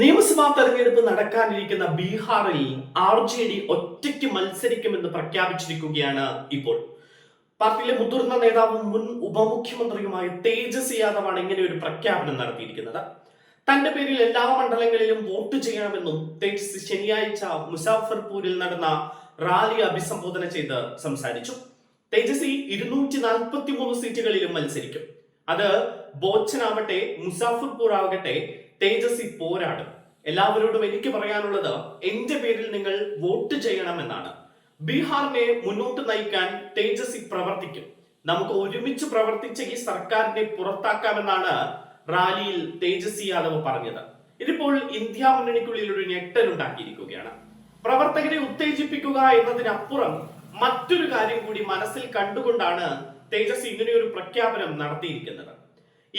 നിയമസഭാ തെരഞ്ഞെടുപ്പ് നടക്കാനിരിക്കുന്ന ബീഹാറിൽ ആർ ജെ ഡി ഒറ്റയ്ക്ക് മത്സരിക്കുമെന്ന് പ്രഖ്യാപിച്ചിരിക്കുകയാണ് ഇപ്പോൾ. പാർട്ടിയിലെ മുതിർന്ന നേതാവും മുൻ ഉപമുഖ്യമന്ത്രിയുമായ തേജസ് യാദവാണ് ഇങ്ങനെ ഒരു പ്രഖ്യാപനം നടത്തിയിരിക്കുന്നത്. തന്റെ പേരിൽ എല്ലാ മണ്ഡലങ്ങളിലും വോട്ട് ചെയ്യണമെന്നും തേജസ്വി ശനിയാഴ്ച മുസാഫർപൂരിൽ നടന്ന റാലി അഭിസംബോധന ചെയ്ത് സംസാരിച്ചു. തേജസ്വി ഇരുന്നൂറ്റി നാൽപ്പത്തി മൂന്ന് സീറ്റുകളിലും മത്സരിക്കും. അത് ബോച്ചനാവട്ടെ മുസാഫർപൂർ ആവട്ടെ തേജസ്വി പോരാടും. എല്ലാവരോടും എനിക്ക് പറയാനുള്ളത് എന്റെ പേരിൽ നിങ്ങൾ വോട്ട് ചെയ്യണമെന്നാണ്. ബീഹാറിനെ മുന്നോട്ട് നയിക്കാൻ തേജസ്വി പ്രവർത്തിക്കും. നമുക്ക് ഒരുമിച്ച് പ്രവർത്തിച്ച ഈ സർക്കാരിനെ പുറത്താക്കാമെന്നാണ് റാലിയിൽ തേജസ്വി യാദവ് പറഞ്ഞത്. ഇതിപ്പോൾ ഇന്ത്യ മുന്നണിക്കുള്ളിൽ ഒരു ഞെട്ടൽ ഉണ്ടാക്കിയിരിക്കുകയാണ്. പ്രവർത്തകരെ ഉത്തേജിപ്പിക്കുക എന്നതിനപ്പുറം മറ്റൊരു കാര്യം കൂടി മനസ്സിൽ കണ്ടുകൊണ്ടാണ് തേജസ്വി ഇങ്ങനെയൊരു പ്രഖ്യാപനം നടത്തിയിരിക്കുന്നത്.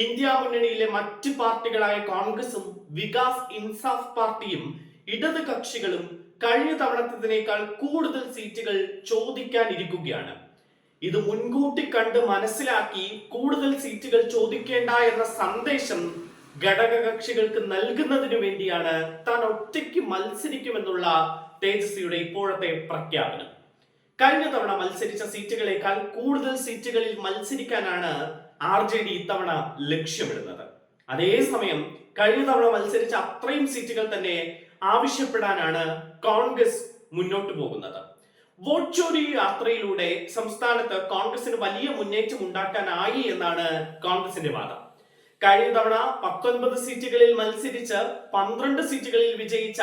ഇന്ത്യ മുന്നണിയിലെ മറ്റ് പാർട്ടികളായ കോൺഗ്രസും വികാസ് ഇൻസാഫ് പാർട്ടിയും ഇടത് കക്ഷികളും കഴിഞ്ഞ തവണത്തതിനേക്കാൾ കൂടുതൽ സീറ്റുകൾ ചോദിക്കാനിരിക്കുകയാണ്. ഇത് മുൻകൂട്ടി കണ്ട് മനസ്സിലാക്കി കൂടുതൽ സീറ്റുകൾ ചോദിക്കേണ്ട എന്ന സന്ദേശം ഘടക കക്ഷികൾക്ക് നൽകുന്നതിനു വേണ്ടിയാണ് താൻ ഒറ്റയ്ക്ക് മത്സരിക്കുമെന്നുള്ള തേജസ്വിയുടെ ഇപ്പോഴത്തെ പ്രഖ്യാപനം. കഴിഞ്ഞ തവണ മത്സരിച്ച സീറ്റുകളേക്കാൾ കൂടുതൽ സീറ്റുകളിൽ മത്സരിക്കാനാണ് ആർ ജെ ഡി ഇത്തവണ ലക്ഷ്യമിടുന്നത്. അതേസമയം കഴിഞ്ഞ തവണ മത്സരിച്ച അത്രയും സീറ്റുകൾ തന്നെ ആവശ്യപ്പെടാനാണ് കോൺഗ്രസ് മുന്നോട്ട് പോകുന്നത്. വോട്ട് ചോരി യാത്രയിലൂടെ സംസ്ഥാനത്ത് കോൺഗ്രസിന് വലിയ മുന്നേറ്റം ഉണ്ടാക്കാനായി എന്നാണ് കോൺഗ്രസിന്റെ വാദം. കഴിഞ്ഞ തവണ പത്തൊൻപത് സീറ്റുകളിൽ മത്സരിച്ച് പന്ത്രണ്ട് സീറ്റുകളിൽ വിജയിച്ച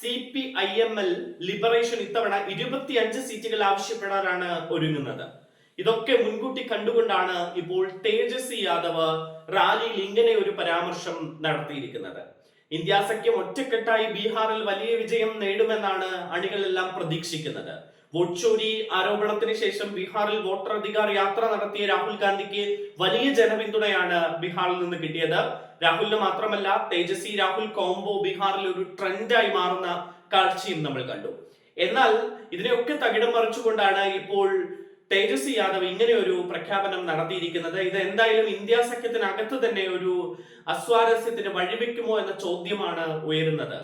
C P I M L liberation ഇത്തവണ ഇരുപത്തിയഞ്ച് സീറ്റുകൾ ആവശ്യപ്പെടാനാണ് ഒരുങ്ങുന്നത്. ഇതൊക്കെ മുൻകൂട്ടി കണ്ടുകൊണ്ടാണ് ഇപ്പോൾ തേജസ്വി യാദവ് റാലിയിൽ ഇങ്ങനെ ഒരു പരാമർശം നടത്തിയിരിക്കുന്നത്. ഇന്ത്യ സഖ്യം ഒറ്റക്കെട്ടായി ബീഹാറിൽ വലിയ വിജയം നേടുമെന്നാണ് അണികളെല്ലാം പ്രതീക്ഷിക്കുന്നത്. വോട്ട് ആരോപണത്തിന് ശേഷം ബീഹാറിൽ വോട്ടർ അധികാർ യാത്ര നടത്തിയ രാഹുൽ ഗാന്ധിക്ക് വലിയ ജനപിന്തുണയാണ് ബീഹാറിൽ നിന്ന് കിട്ടിയത്. രാഹുലിന് മാത്രമല്ല തേജസ്വി രാഹുൽ കോംബോ ബീഹാറിൽ ഒരു ട്രെൻഡായി മാറുന്ന കാഴ്ചയും നമ്മൾ കണ്ടു. എന്നാൽ ഇതിനെയൊക്കെ തകിടം മറിച്ചുകൊണ്ടാണ് ഇപ്പോൾ തേജസ്വി യാദവ് ഇങ്ങനെ ഒരു പ്രഖ്യാപനം നടത്തിയിരിക്കുന്നത്. ഇത് എന്തായാലും ഇന്ത്യ സഖ്യത്തിനകത്ത് തന്നെ ഒരു അസ്വാരസ്യത്തിന് വഴിവെക്കുമോ എന്ന ചോദ്യമാണ് ഉയരുന്നത്.